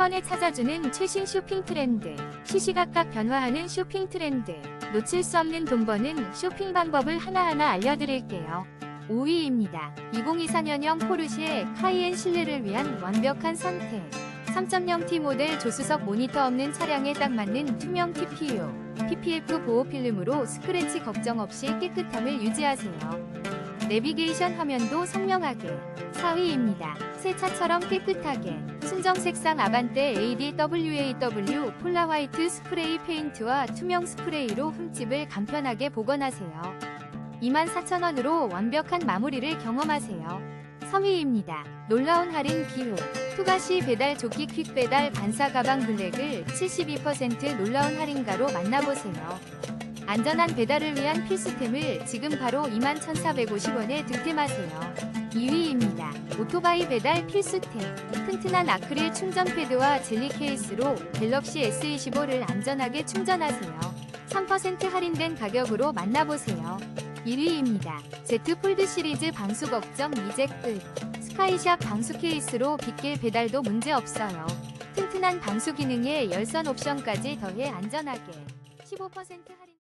번에 찾아주는 최신 쇼핑 트렌드, 시시각각 변화하는 쇼핑 트렌드, 놓칠 수 없는 돈 버는 쇼핑 방법을 하나하나 알려드릴게요. 5위입니다. 2024년형 포르쉐 카이엔 실내를 위한 완벽한 선택. 3.0T 모델 조수석 모니터 없는 차량에 딱 맞는 투명 TPU, PPF 보호 필름으로 스크래치 걱정 없이 깨끗함을 유지하세요. 내비게이션 화면도 선명하게. 4위입니다. 새 차처럼 깨끗하게. 순정 색상 아반떼 ADWAW 폴라 화이트 스프레이 페인트와 투명 스프레이로 흠집을 간편하게 복원하세요. 24,000원으로 완벽한 마무리를 경험하세요. 3위입니다. 놀라운 할인 기호. 투가시 배달 조끼 퀵 배달 반사 가방 블랙을 72% 놀라운 할인가로 만나보세요. 안전한 배달을 위한 필수템을 지금 바로 21,450원에 득템하세요. 2위입니다. 오토바이 배달 필수템. 튼튼한 아크릴 충전 패드와 젤리 케이스로 갤럭시 S25를 안전하게 충전하세요. 3% 할인된 가격으로 만나보세요. 1위입니다. Z 폴드 시리즈 방수 걱정 이제 끝. 스카이샵 방수 케이스로 빗길 배달도 문제 없어요. 튼튼한 방수 기능에 열선 옵션까지 더해 안전하게 15% 할인